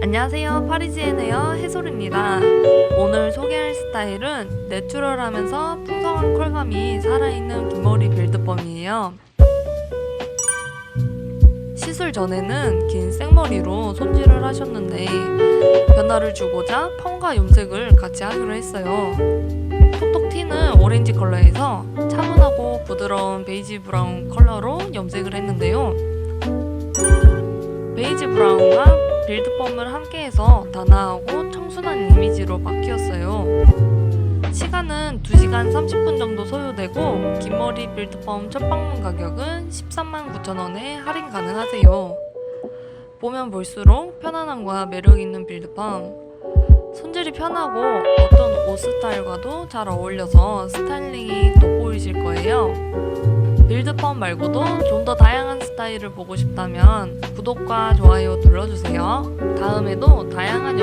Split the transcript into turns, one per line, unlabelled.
안녕하세요. 해솔입니다. 오늘 소개할 스타일은 내추럴하면서 풍성한 컬감이 살아있는 긴머리 빌드펌이에요. 시술 전에는 긴 생머리로 손질을 하셨는데 변화를 주고자 펌과 염색을 같이 하기로 했어요. 톡톡 튀는 오렌지 컬러에서 차분하고 부드러운 베이지 브라운 컬러로 염색을 했는데요. 베이지 브라운과 빌드펌을 함께해서 단아하고 청순한 이미지로 바뀌었어요. 시간은 2시간 30분 정도 소요되고 긴 머리 빌드펌 첫 방문 가격은 13만 9천 원에 할인 가능하세요. 보면 볼수록 편안함과 매력 있는 빌드펌. 손질이 편하고 어떤 옷 스타일과도 잘 어울려서 스타일링이 돋보이실 거예요. 빌드펌 말고도 좀 더 다양한 스타일을 보고 싶다면 구독과 좋아요 눌러주세요. 다음에도 다양한